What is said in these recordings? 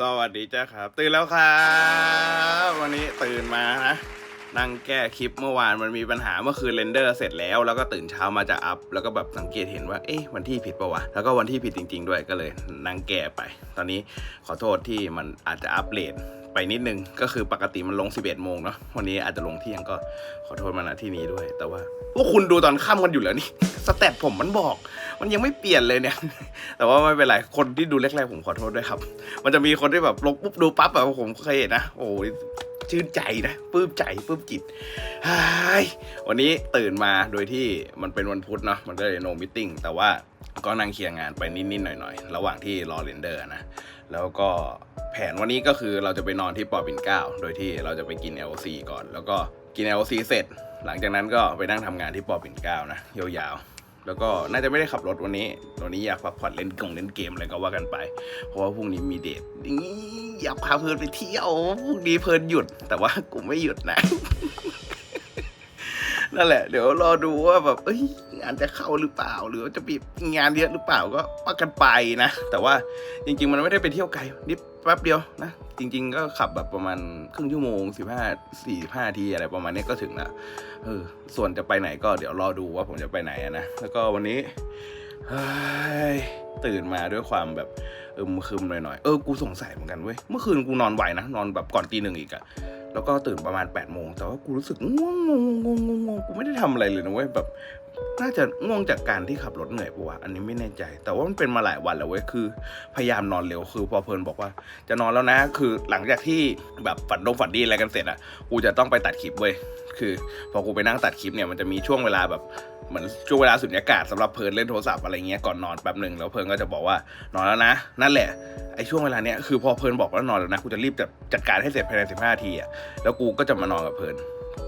สวัสดีจ้าครับ ตื่นแล้วครับวันนี้ตื่นมานะนั่งแก้คลิปเมื่อวานมันมีปัญหาเมื่อคืนเรนเดอร์เสร็จแล้ว แล้วก็ตื่นเช้ามาจะอัพ แล้วก็แบบสังเกตเห็นว่าเอ๊ะวันที่ผิดปะวะ แล้วก็วันที่ผิดจริง ๆ ด้วยก็เลยนั่งแก้ไป ตอนนี้ขอโทษที่มันอาจจะอัปเดต ไปนิดนึง ก็คือปกติมันลง 11 โมงเนาะวันนี้อาจจะลงเที่ยงก็ขอโทษมาณที่นี้ด้วย แต่ว่าพวกคุณดูตอนค่ำกันอยู่แล้วนี่สเตตผมมันบอก มันยังไม่เปลี่ยนเลยเนี่ย แต่ว่าไม่เป็นไรคนที่ดูแรกๆผมขอโทษด้วยครับ มันจะมีคนที่แบบลงปุ๊บดูปั๊บแบบผมเคยเห็นนะโอ้ยชื่นใจนะปลื้มใจปลื้มจิตวันนี้ตื่นมาโดยที่มันเป็นวันพุธเนาะมันก็เลยโนมิ팅แต่ว่าก็นั่งเคลียร์งานไปนิดๆหน่อยๆ ระหว่างที่รอเรนเดอร์นะ แล้วก็ แผนวันนี้ก็คือเราจะไปนอนที่ปอปิ่นเก้าโดยที่เราจะไปกิน LC ก่อน แล้วก็กิน LC เสร็จ หลังจากนั้นก็ไปนั่งทำงานที่ปอปิ่นเก้านะยาวๆ แล้วก็น่าจะไม่ได้ขับรถวันนี้วันนี้อยากพักผ่อนเล่นกงเล่นเกมอะไรก็ว่ากันไป เพราะว่าพรุ่งนี้มีเดทนี่อยากพาเพื่อนไปเที่ยวพรุ่งนี้เพื่อนหยุด แต่ว่ากูไม่หยุดนะ นั่นแหละ เดี๋ยวรอดูว่าแบบเอ้ยงานจะเข้าหรือเปล่า หรือว่าจะมีงานเยอะหรือเปล่าก็ว่ากันไปนะ แต่ว่าจริง ๆ มันไม่ได้ไปเที่ยวไกลนิดแป๊บเดียวนะ จริง ๆ ก็ขับแบบประมาณครึ่งชั่วโมงสิบห้าสี่ห้าทีอะไรประมาณนี้ก็ถึงละเออส่วนจะไปไหนก็เดี๋ยวรอดูว่าผมจะไปไหนนะแล้วก็วันนี้ตื่นมาด้วยความแบบอึมครึมหน่อยๆเออกูสงสัยเหมือนกันเว้ยเมื่อคืนกูนอนไหวนะนอนแบบก่อนตีหนึ่งอีกอะ แล้วก็ตื่นประมาณ8ปดโมงแต่ว่ากูรู้สึกง่วงงงงงงงกูไม่ได้ทำอะไรเลยนะเว้ยแบบ น่าจะง่วงจากการที่ขับรถเหนื่อยปะวะอันนี้ไม่แน่ใจ แต่ว่ามันเป็นมาหลายวันแล้วเว้ยคือพยายามนอนเร็วคือพอเพลินบอกว่า จะนอนแล้วนะ คือหลังจากที่แบบฝันดงฝันดีอะไรกันเสร็จอะกูจะต้องไปตัดคลิปเว้ยคือ พอกูไปนั่งตัดคลิปเนี่ยมันจะมีช่วงเวลาแบบเหมือนช่วงเวลาสุญญากาศสำหรับเพลินเล่นโทรศัพท์อะไรเงี้ยก่อนนอนแป๊บหนึ่งแล้วเพลินก็จะบอกว่านอนแล้วนะ นั่นแหละไอ้ช่วงเวลาเนี้ยคือพอเพลินบอกว่านอนแล้วนะกูจะรีบจัดการให้เสร็จภายใน15นาทีอะแล้วกูก็จะมานอนกับเพลิน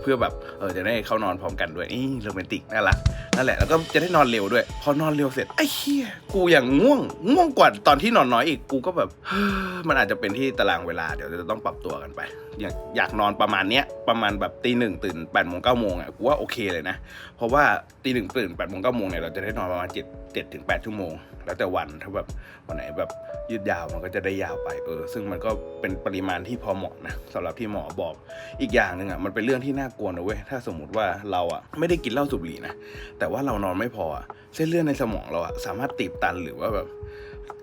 เพื่อแบบเออจะได้เข้านอนพร้อมกันด้วยนี่โรแมนติกน่ารักนั่นแหละแล้วก็จะได้นอนเร็วด้วย พอนอนเร็วเสร็จไอ้เหี้ยกูอย่างง่วง ง่วงกว่าตอนที่นอนน้อยอีกกูก็แบบมันอาจจะเป็นที่ตารางเวลาเดี๋ยวจะต้องปรับตัวกันไป อยากอยากนอนประมาณเนี้ยประมาณแบบตีหนึ่งตื่นแปดโมงเก้าโมงอะกูว่าโอเคเลยนะ เพราะว่าตีหนึ่งตื่นแปดโมงเก้าโมงเนี่ยเราจะได้นอนประมาณเจ็ดเจ็ดถึงแปดชั่วโมง แล้วแต่วันถ้าแบบวันไหนแบบยืดยาวมันก็จะได้ยาวไปเออ ซึ่งมันก็เป็นปริมาณที่พอเหมาะนะสำหรับที่หมอบอกอีกอย่างหนึ่งอะมันเป็นเรื่องที่น่ากลัวนะเว้ยถ้าสมมติว่าเราอะไม่ได้กินเหล้าสูบบุหรี่นะแต่ว่าเรานอนไม่พอเส้นเลือดในสมองเราอะสามารถตีบตันหรือว่าแบบ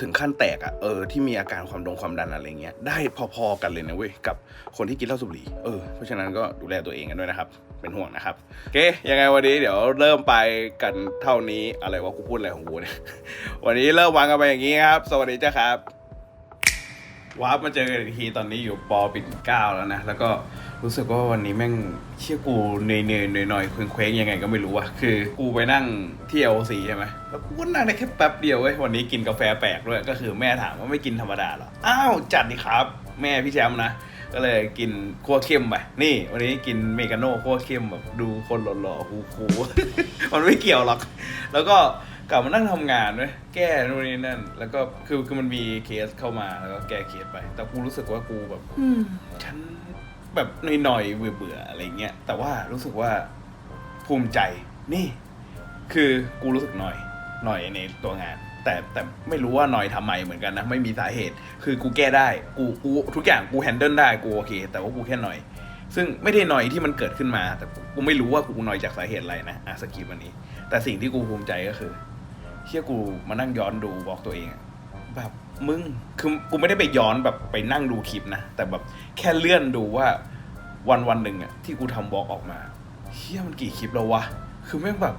ถึงขั้นแตกอะเออที่มีอาการความดงความดันอะไรเงี้ยได้พอๆกันเลยนะเว้ยกับคนที่กินเหล้าสูบบุหรี่เออเพราะฉะนั้นก็ดูแลตัวเองกันด้วยนะครับ เป็นห่วงนะครับโอเคยังไงวันนี้เดี๋ยวเริ่มไปกันเท่านี้อะไรวะกูพูดอะไรของกูเนี่ยวันนี้เริ่มวางกันไปอย่างนี้ครับ สวัสดีจ้าครับ วาร์ปมาเจอกันอีกทีตอนนี้อยู่ปอปิ่นเกล้าแล้วนะ แล้วก็รู้สึกว่าวันนี้แม่งเชี่ยกูเนยเนยหน่อยหน่อยเคว้งเคว้งยังไงก็ไม่รู้อะคือกูไปนั่งที่เอลซีใช่ไหมแล้วกูก็นั่งได้แค่แป๊บเดียวเว้ยวันนี้กินกาแฟแปลกด้วยก็คือแม่ถามว่าไม่กินธรรมดาหรออ้าวจัดดิครับ แม่พี่แชมป์นะก็เลยกินคั่วเข้มไปนี่ วันนี้กินเมกาโน่คั่วเข้มแบบดูคนหล่อๆคูลๆมันไม่เกี่ยวหรอก แล้วก็ กลับมานั่งทำงานด้วยแก้นู่นนี่นั่น แล้วก็คือคือมันมีเคสเข้ามาแล้วก็แก้เคสไป แต่กูรู้สึกว่ากูแบบอืมฉันแบบหน่อยๆเบื่อๆอะไรเงี้ย แต่ว่ารู้สึกว่าภูมิใจนี่ คือกูรู้สึกหน่อยหน่อยในตัวงาน แต่แต่ไม่รู้ว่าหน่อยทำไมเหมือนกันนะไม่มีสาเหตุ คือกูแก้ได้กูกูทุกอย่างกูแฮนเดิลได้กูโอเค แต่ว่ากูแค่หน่อย ซึ่งไม่ได้หน่อยที่มันเกิดขึ้นมา แต่กูไม่รู้ว่ากูหน่อยจากสาเหตุอะไรนะอะสกิปวันนี้ แต่สิ่งที่กูภูมิใจก็คือ เชี่ยกูมานั่งย้อนดูบอกตัวเองอะแบบมึงคือกูไม่ได้ไปย้อนแบบไปนั่งดูคลิปนะ แต่แบบแค่เลื่อนดูว่าวันวันหนึ่งอะที่กูทำบล็อกออกมาเชี่ยมันกี่คลิปแล้ววะคือแม่งแบบ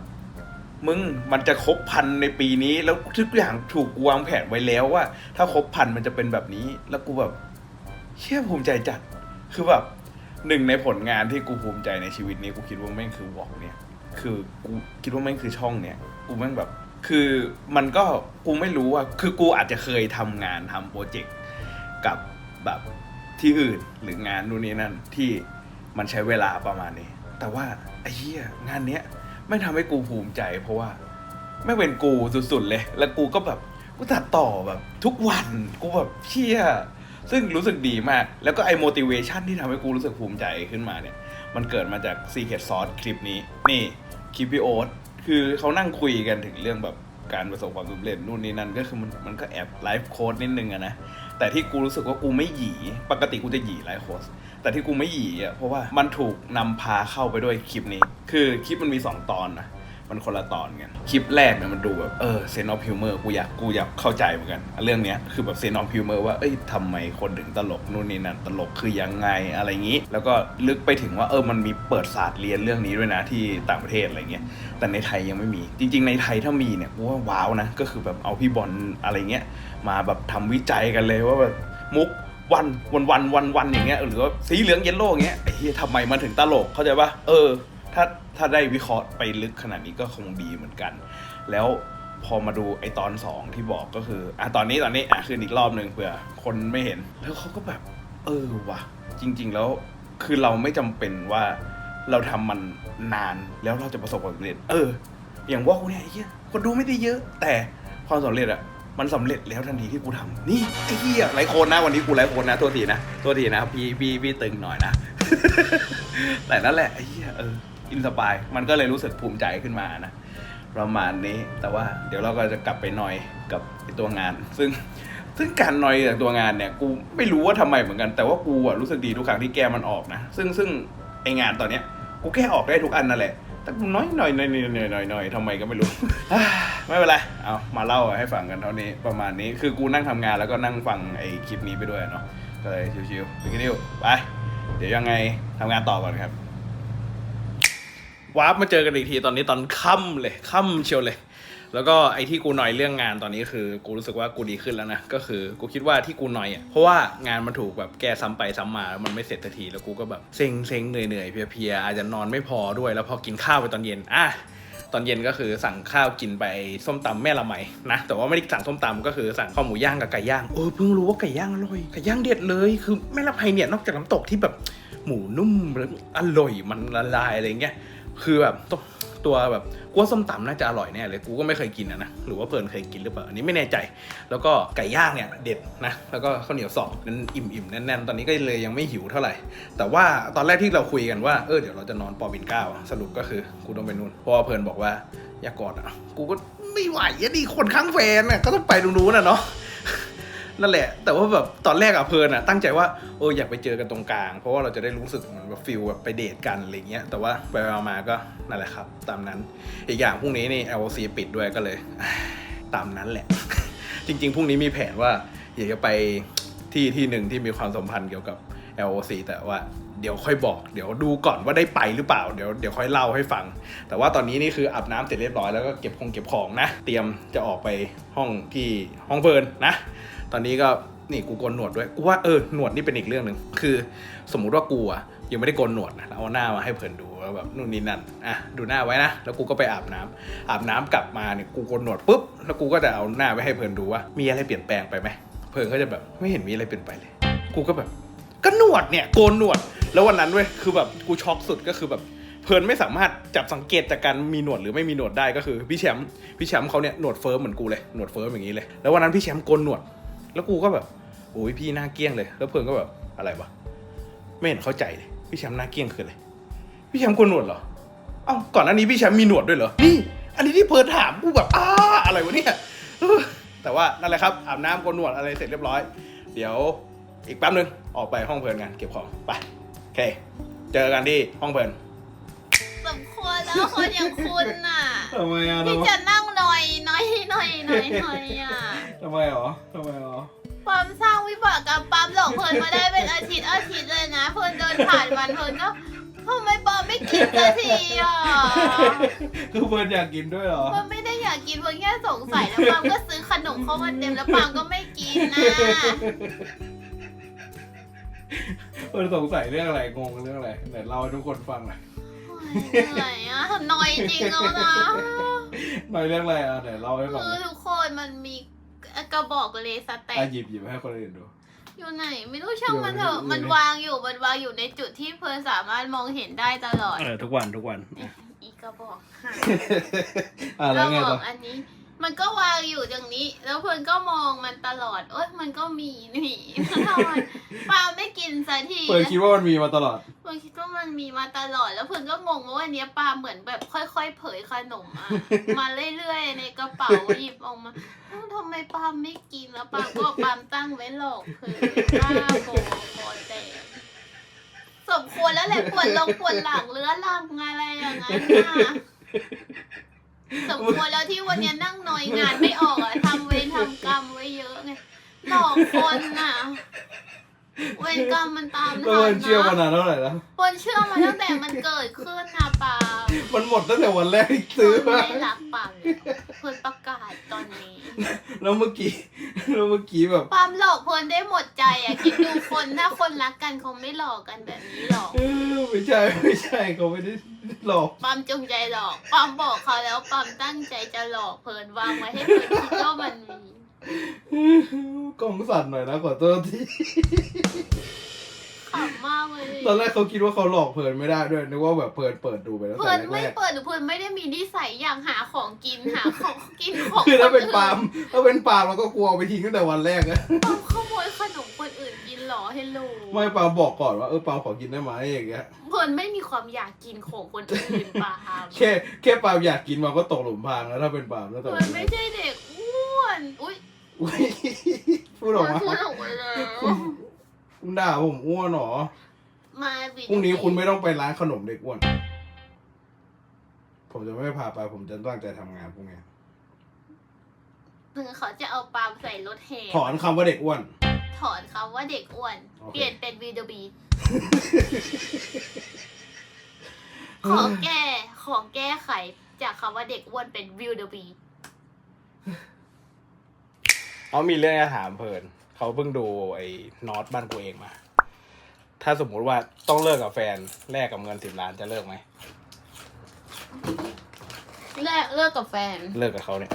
มึงมันจะครบพันในปีนี้ แล้วทุกอย่างถูกวางแผนไว้แล้วว่า ถ้าครบพันมันจะเป็นแบบนี้ แล้วกูแบบเชี่ยภูมิใจจัดคือแบบหนึ่งในผลงานที่กูภูมิใจในชีวิตนี้กูคิดว่าแม่งคือวอกเนี่ย คือกูคิดว่าแม่งคือช่องเนี่ย กูแม่งแบบ คือมันก็กูไม่รู้อะคือกูอาจจะเคยทำงานทำโปรเจกต์กับแบบที่อื่นหรืองานนู่นนี่นั่นที่มันใช้เวลาประมาณนี้ แต่ว่าไอ้เหี้ยงานเนี้ยไม่งทำให้กูภูมิใจ เพราะว่าไม่เป็นกูสุดๆเลย แล้วกูก็แบบกูตัดต่อแบบ ทุกวันกูแบบเชี่ยซึ่งรู้สึกดีมาก แล้วก็ไอ้ motivation ที่ทำให้กูรู้สึกภูมิใจขึ้นมาเนี่ย มันเกิดมาจาก Secret Sauce คลิปนี้ นี่ คลิปพี่โอ๊ต คือเขานั่งคุยกันถึงเรื่องแบบการประสบความสำเร็จนู่นนี่นั่นก็คือมันมันก็แอบไลฟ์โค้ดนิดนึงอะนะแต่ที่กูรู้สึกว่ากูไม่หยีปกติกูจะหยีไลฟ์โค้ดแต่ที่กูไม่หยีอะเพราะว่ามันถูกนำพาเข้าไปด้วยคลิปนี้ คือคลิปมันมีสองตอนนะ มันคนละตอนกันคลิปแรกเนี่ยมันดูแบบเออเซนอ f ฟิวเมอร์กูอยากกูอยากเข้าใจเหมือนกัน เรื่องเนี้ยคือแบบเซนอ f ฟิวเมอร์ว่าเอ้ยทำไมคนถึงตลกนู่นนี่นั่นตลกคือยังไงอะไรอย่างนี้ แล้วก็ลึกไปถึงว่าเออมันมีเปิดศาสตร์เรียนเรื่องนี้ด้วยนะที่ต่างประเทศอะไรเงี้ยแต่ในไทยยังไม่มี จริง ๆ ในไทยถ้ามีเนี่ยกูว่าว้าวนะก็คือแบบเอาพี่บอลอะไรเงี้ยมาแบบทำวิจัยกันเลยว่าแบบมุกวันวันวันวันวันอย่างเงี้ยหรือว่าสีเหลืองเยลโล่อย่างเงี้ยไอ้เหี้ยทำไมมันถึงตลกเข้าใจปะเออ ถ้าถ้าได้วิเคราะห์ไปลึกขนาดนี้ก็คงดีเหมือนกัน แล้วพอมาดูไอตอนสองที่บอกก็คืออะตอนนี้ตอนนี้อะคืนอีกรอบหนึ่งเผื่อคนไม่เห็น แล้วเขาก็แบบ เออว่ะ จริง ๆ แล้วคือเราไม่จำเป็นว่าเราทำมันนานแล้วเราจะประสบความสำเร็จ เออ อย่างว่ากูเนี่ยไอ้เหี้ยคนดูไม่ได้เยอะ แต่ความสำเร็จอะมันสำเร็จแล้วทันทีที่กูทำนี่ไอ้เหี้ยไลฟ์โคนนะวันนี้กูไลฟ์โคนนะตัวทีนะตัวทีนะพี่พี่พี่ตึงหน่อยนะ แต่นั่นแหละไอ้เหี้ยเออ อินสปายมันก็เลยรู้สึกภูมิใจขึ้นมานะประมาณนี้แต่ว่าเดี๋ยวเราก็จะกลับไปหน่อยกับไอตัวงาน ซึ่งซึ่งการนอยจากตัวงานเนี่ยกูไม่รู้ว่าทำไมเหมือนกัน แต่ว่ากูอะรู้สึกดีทุกครั้งที่แกมันออกนะ ซึ่งซึ่งไองานตอนเนี้ยกูแก้ออกได้ทุกอันนั่นแหละ แต่กูน้อยหน่อยหน่อยหน่อยหน่อยหน่อยอยทำไมก็ไม่รู้ ไม่เป็นไร เอามาเล่าให้ฟังกันเท่านี้ประมาณนี้ คือกูนั่งทำงานแล้วก็นั่งฟังไอคลิปนี้ไปด้วยเนาะ ก็เลยชิวๆไปกินดิวไป เดี๋ยวยังไงทำงานต่อก่อนครับ วาร์ปมาเจอกันอีกทีตอนนี้ตอนค่ำเลยค่ำเชียวเลย แล้วก็ไอ้ที่กูหน่อยเรื่องงานตอนนี้คือ กูรู้สึกว่ากูดีขึ้นแล้วนะก็คือกูคิดว่าที่กูหน่อยอะเพราะว่างานมันถูกแบบแก้ซ้ำไปซ้ำมาแล้วมันไม่เสร็จสักทีแล้วกูก็แบบเซ็งเซ็งเหนื่อยเหนื่อยเพลียเพลียอาจจะนอนไม่พอด้วย แล้วพอกินข้าวไปตอนเย็นอะตอนเย็นก็คือสั่งข้าวกินไปส้มตำแม่ละไหมนะแต่ว่าไม่ได้สั่งส้มตำก็คือสั่งข้าวหมูย่างกับไก่ย่างเออเพิ่งรู้ว่าไก่ย่างอร่อยไก่ย่างเด็ดเลยคือแม่ละไมเนี่ยนอกจากน้ำตกที่แบบหมูนุ่มแล้วอร่อยมันละลายอะไรเงี้ย คือแบบตัวตัวแบบกูว่าส้มตำน่าจะอร่อยแน่เลยกูก็ไม่เคยกินอะนะหรือว่าเพื่อนเคยกินหรือเปล่าอันนี้ไม่แน่ใจ แล้วก็ไก่ย่างเนี่ยเด็ดนะแล้วก็ข้าวเหนียวสองนั้นอิ่มๆแน่นๆตอนนี้ก็เลยยังไม่หิวเท่าไหร่ แต่ว่าตอนแรกที่เราคุยกันว่าเออเดี๋ยวเราจะนอนปอบินเก้าสรุปก็คือกูต้องไปนู่นเพราะว่าเพื่อนบอกว่าอย่ากอดอะกูก็ไม่ไหวอะดิคนข้างแฟนน่ะก็ต้องไปตรงนู้นน่ะเนาะ นั่นแหละ แต่ว่าแบบตอนแรกอะเพลินอะตั้งใจว่าเอออยากไปเจอกันตรงกลาง เพราะว่าเราจะได้รู้สึกเหมือนแบบฟิลแบบไปเดทกันอะไรเงี้ยแต่ว่าไปมาก็นั่นแหละครับ ตามนั้นอีกอย่างพรุ่งนี้นี่ LOC ปิดด้วยก็เลย ตามนั้นแหละ จริงๆพรุ่งนี้มีแผนว่าอยากจะไปที่ที่หนึ่งที่มีความสัมพันธ์เกี่ยวกับ LOC แต่ว่าเดี๋ยวค่อยบอก เดี๋ยวดูก่อนว่าได้ไปหรือเปล่า เดี๋ยวเดี๋ยวค่อยเล่าให้ฟัง แต่ว่าตอนนี้นี่คืออาบน้ำเสร็จเรียบร้อยแล้วก็เก็บของเก็บของนะ เตรียมจะออกไปห้องที่ห้องเฟิร์นนะ ตอนนี้ก็นี่กูโกนหนวดด้วยกูว่าเออหนวดนี่เป็นอีกเรื่องหนึ่งคือ สมมุติว่ากูอะยังไม่ได้โกนหนวดนะเอาหน้ามาให้เพื่อนดูแล้วแบบนู่นนี่นั่นอะดูหน้าไว้นะแล้วกูก็ไปอาบน้ำอาบน้ำกลับมาเนี่ยกูโกนหนวดปุ๊บแล้วกูก็จะเอาหน้าไปให้เพื่อนดูว่ามีอะไรเปลี่ยนแปลงไปไหมเพื่อนก็จะแบบไม่เห็นมีอะไรเปลี่ยนไปเลย กูก็แบบก็หนวดเนี่ยโกนหนวด แล้ววันนั้นเว้ยคือแบบกูช็อกสุดก็คือแบบเพลินไม่สามารถจับสังเกตจากการมีหนวดหรือไม่มีหนวดได้ก็คือพี่แชมป์พี่แชมป์เขาเนี่ยหนวดเฟิร์มเหมือนกูเลยหนวดเฟิร์มอย่างนี้เลย แล้ววันนั้นพี่แชมป์โกนหนวด แล้วกูก็แบบโอ้ยพี่หน้าเกี้ยงเลย แล้วเพื่อนก็แบบอะไรวะไม่เห็นเข้าใจเลยพี่แชมป์หน้าเกี้ยงคืออะไรพี่แชมป์โกนหนวดเหรอเอ้าก่อนหน้านี้พี่แชมป์มีหนวดด้วยเหรอนี่อันนี้ที่เพิร์นถามกูแบบอ้าอะไรวะเนี่ยแต่ว่านั่นแหละครับอาบน้ำโกนหนวดอะไรเสร็จเรียบร้อย เดี๋ยวอีกแป๊บนึงออกไปห้องเพลินกันเก็บของไปโอเค เจอกันที่ห้องเพลิน ควรแล้วคนอย่างคุณน่ะทำไมอะที่จะนั่งหน่อยหน่อยหน่อยหน่อยหน่อยอะทำไมหรอทำไมหรอปั๊มสร้างวิบากกรรมปั๊มหลอกเพลินมาได้เป็นอาทิตย์อาทิตย์เลยนะเพลินเดินผ่านวันเพลินก็ทำไมปั๊มไม่กินสักทีอะคือเฟิร์นอยากกินด้วยเหรอเพลินไม่ได้อยากกินเพลินแค่สงสัยแล้วปั๊มก็ซื้อขนมเข้ามาเต็มแล้วปั๊มก็ไม่กินนะเฟิร์นสงสัยเรื่องอะไรงงเรื่องอะไรไหนเล่าให้ทุกคนฟังหน่อย เหนื่อยอะหน่อยจริงแล้วนะหน่อยเรื่องอะไรอะไหนเล่าให้ฟังหคืน่ออยทุกคนมันมีกระบอกเลสแต็อะกหยิบหยิบให้คนอื่นดูอยู่ไหน ไม่รู้ช่างมันเถอะอยู่ในมันวางอยู่มันวางอยู่ในจุดที่เพลินสามารถมองเห็นได้ตลอดเออทุกวันทุกวันอีกกระบอกหายอะกแล้วระไงบอต่อกอันนี้ มันก็วางอยู่อย่างนี้ แล้วเพลินก็มองมันตลอดโอ๊ยมันก็มีนี่ทำไมปาไม่กินสักทีเฟิร์นคิดว่ามันมีมาตลอดเพลินคิดว่ามันมันมีมาตลอด แล้วเพื่อนก็งงว่าวันเนี้ยปาเหมือนแบบค่อย ๆ เผยขนมอะมาเรื่อยๆในกระเป๋าหยิบออกมาเอ้าทำไมปาไม่กินแล้วปาก็ปามตั้งไว้หลอกเพื่อนบ้าโบคอแตกสมควรแล้วแหละปวดลงปวดหลังเรื้อรังอะไรอย่างนั้นน่ะ สมควรแล้วที่วันเนี้ยนั่งนอยงานไม่ออกอะทำเวรทำกรรมไว้เยอะไงหลอกคนน่ะ เวรกรรมมันตามแล้วทัมันนเชื่อมานะนานเท่าไหร่แล้วคนเชื่อมาตั้งแต่มันเกิดขึ้นนะปามันหมดตั้งแต่วันแรกที่ซื้อเพื่มาอนไม่รักปามแล้วเพื่อนประกาศตอนนี้ แล้วเมื่อกี้แล้วเมื่อกี้แบบปามหลอกเพื่อนได้หมดใจอะคิดดูคนถ้าคนรักกันคงไม่หลอกกันแบบนี้หรอก เออไม่ใช่ไม่ใช่เขาไม่ได้ หลอกปามจงใจหลอกปามบอกเขาแล้วปามตั้งใจจะหลอกเพื่อนวางไว้ให้เพื่อนคิดว่ามันมี กล้องสั่นหน่อยนะขอโทษทีขำมากเลยตอนแรกเขาคิดว่าเขาหลอกเพลินไม่ได้ด้วยนึกว่าแบบเพลินเปิดดูไปแล้วเพื่แต่อนแรไม่กเปิดหรือเพื่อนไม่ได้มีนิสัยอยากหาของกินหาของกินของๆคือถ้าเป็นคอื่ปาล์มถ้าเป็นปาล์มเราก็กลัวเอาไปทิ้งตั้งแต่วันแรกอะปามขโมยขนมคนอื่นกินเหรอเฮลโลไม่ปาล์มบอกก่อนว่าเออปาล์มขอกินได้ไหมอย่างเงี้ยเพื่อนไม่มีความอยากกินของคนอื่นปาล์มแค่แค่ปาล์มอยากกินมันก็ตกหลุมพรางแล้วถ้าเป็นปาล์มแล้วแต่เพื่วัอนนแรไม่กใช่เด็กอ้วนอุ้ยอุ๊ยพูดออกมาพูดออกมาแล้วคุณด่าผมอ้วนเหรอ มาบิดพรุ่งนี้คุณไม่ต้องไปร้านขนมเด็กอ้วน ผมจะไม่พาไป ผมจะตั้งใจทำงานพรุ่งนี้ ถึงเขาจะเอาปาล์มใส่รถแห่ถอนคำว่าเด็กอ้วน ถอนคำว่าเด็กอ้วน โอเค เปลี่ยนเป็นวีดบีขอแก้ขอแก้ไขจากคำว่าเด็กอ้วนเป็นวิวเดบีเขามีเรื่องจะถามเพลินเขาเพิ่งดูไอ้นอตบ้านกูเองมา ถ้าสมมุติว่าต้องเลิกกับแฟนแลกกับเงินสิบล้านจะเลิกไหมแรกเลิกกับแฟน เลิกกับเขาเนี่ย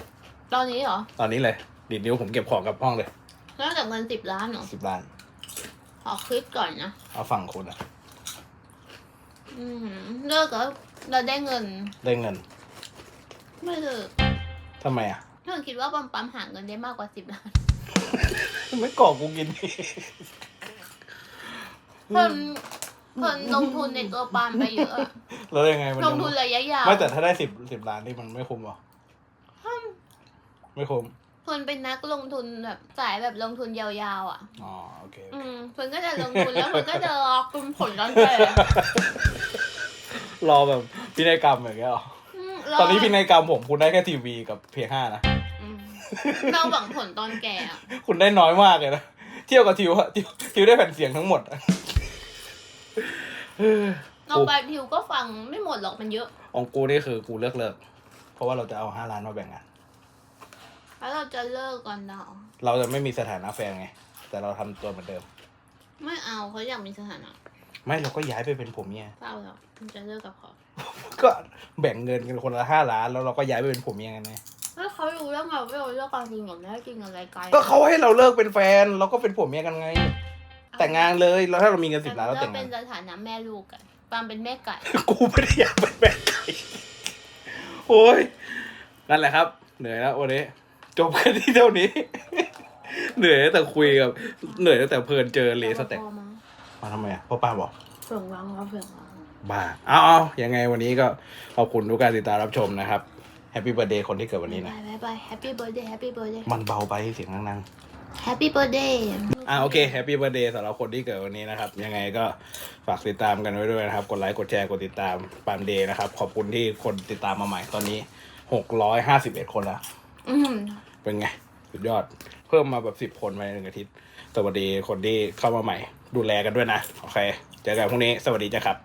ตอนนี้เหรอ ตอนนี้เลย ดีดนิ้วผมเก็บของกลับห้องเลยเลิกกับเงินสิบล้านเหรอสิบล้าน ขอคิดก่อนนะเอาฝั่งคุณอะอืมเลิกแล้วเราได้เงิน ได้เงินไม่เลิกทำไมอะ เธอคิดว่าปั๊มปั๊มหาเงินได้มากกว่าสิบล้าน ไม่ก่อกูกิน เพิ่นเพิ่นลงทุนในตัวปั๊มไปเยอะอะแล้วยังไงมันลยังงทุนระยะยาวไม่แต่ถ้าได้สิบสิบล้านนี่มันไม่คุ้มหรอไม่คุ้มเพิ่นเป็นนักลงทุนแบบสายแบบลงทุนยาวๆอะ อ๋อโอเค อืมเพิ่นก็จะลงทุนแล้วเพิ่นก็จะรอคุณผลตอนแก่รอแบบพินัยกรรมอย่างเงี้ยหรอมตอนนี้พินัยกรรมผมคุณได้แค่ทีวีกับเพย์ห้านะอืมเราหวังผลตอนแก่อะคุณได้น้อยมากเลยนะ เที่ยวกับทิวอะทิวทิวได้แผ่นเสียงทั้งหมดอะ เราไปทิวก็ฟังไม่หมดหรอกมันเยอะของกูนี่คือกูเลิกเลิก เพราะว่าเราจะเอาห้าล้านมาแบ่งกัน แล้วเราจะเลิกก่อนเนาะเราจะไม่มีสถานะแฟนไง แต่เราทำตัวเหมือนเดิม ไม่เอาเขาอยากมีสถานะไม่เราก็ย้ายไปเป็นผมเนี่ยเปล่าหรอกมันจะเลิกกับเขาก็แบ่งเงินกันคนละห้าล้านแล้วเราก็ย้ายไปเป็นผมยังไงไงแล้วเขารู้แล้วไงว่าเราเลิกกันจริงหรือไม่จริงอะไรกันก็เขาให้เราเลิกเป็นแฟนเราก็เป็นผมเมียกันไง แต่งงานเลยแล้วถ้าเรามีเงินสิบล้านเราเราแต่งเป็งานนสถานะแม่ลูกกันปามเป็นแม่ไก่ กูไม่ได้อยากเป็นแม่ไก่โอ้ยนั่นแหละครับ เหนื่อยแล้ววันนี้จบแค่ที่เท่านี้ เหนื่อยตั้งแต่คุยกับเหนื่อยตั้งแต่เพลินเจอเลสเต็กพอมามาทำไมอะเพ่อป้าบอก เผื่อวังว่าเผื่อวัง บ้าเอาเอายังไงวันนี้ก็ขอบคุณทุกการติดตามรับชมนะครับ แฮปปี้เบ t ร์ a เดย์คนที่เกิดวันนี้นะบายบายบายแฮปปี้เบิร์ดเดย์แฮปปี้เบิร์ดเดย์มันเบาไปเสียงนัง แฮปปี้เบิร์ดเดย์ๆอ่าโอเคแฮปปี้เบ t ร์ a เดย์สำหรับคนที่เกิดวันนี้นะครับ ยังไงก็ฝากติดตามกันไว้ด้วยนะครับ กดไลค์กดแชร์กดติดตามปามเดย์นะครับ ขอบคุณที่คนติดตามมาใหม่ตอนนี้หกร้อยห้าสิบเอ็ดคนแล้วอืมเป็นไง สุดยอด เพิ่มมาแบบสิบ10คนภายในหนึ่งอาทิตย์ สวัสดีคนที่เข้ามาใหม่ ดูแลกันด้วยนะ โอเค เจอกันพรุ่งนี้ สวัสดีจ้ะครับ